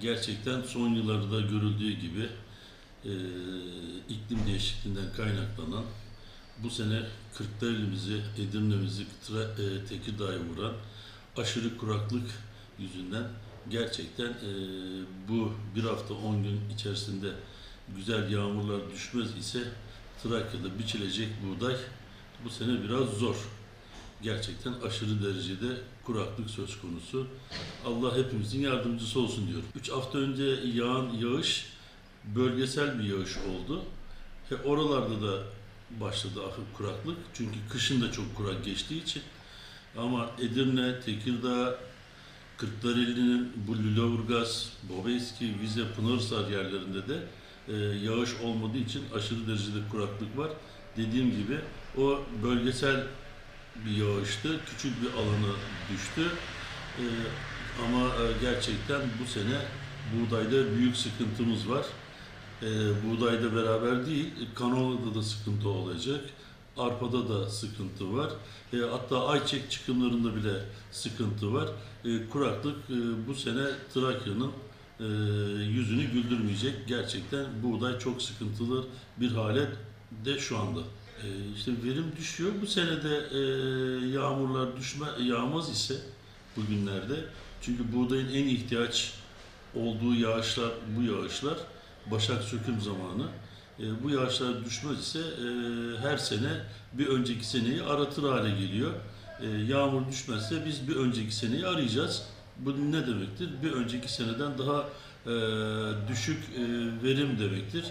gerçekten son yıllarda görüldüğü gibi e, iklim değişikliğinden kaynaklanan bu sene Kırklareli'mizi, Edirne'mizi, e, Tekirdağ'ı vuran aşırı kuraklık yüzünden gerçekten e, bu bir hafta 10 gün içerisinde güzel yağmurlar düşmez ise Trakya'da biçilecek buğday bu sene biraz zor. Gerçekten aşırı derecede kuraklık söz konusu. Allah hepimizin yardımcısı olsun diyorum. 3 hafta önce yağan yağış bölgesel bir yağış oldu. Ve oralarda da başladı kuraklık. Çünkü kışın da çok kurak geçtiği için. Ama Edirne, Tekirdağ, Kırklareli'nin bu Lüleburgaz, Bobeski, Vize, Pınarhisar yerlerinde de e, yağış olmadığı için aşırı derecede kuraklık var. Dediğim gibi o bölgesel bir yağıştı. Küçük bir alana düştü. E, ama e, gerçekten bu sene buğdayda büyük sıkıntımız var. E, buğdayda beraber değil, kanolada da sıkıntı olacak. Arpada da sıkıntı var. E, hatta ayçiçek çıkımlarında bile sıkıntı var. E, kuraklık e, bu sene Trakya'nın e, yüzünü güldürmeyecek. Gerçekten buğday çok sıkıntılı bir hale de şu anda. E, işte verim düşüyor. Bu senede e, yağmurlar düşme yağmaz ise bugünlerde çünkü buğdayın en ihtiyaç olduğu yağışlar bu yağışlar başak söküm zamanı. E, bu yağışlar düşmez ise e, her sene bir önceki seneyi aratır hale geliyor. E, yağmur düşmezse biz bir önceki seneyi arayacağız. Bu ne demektir? Bir önceki seneden daha düşük verim demektir.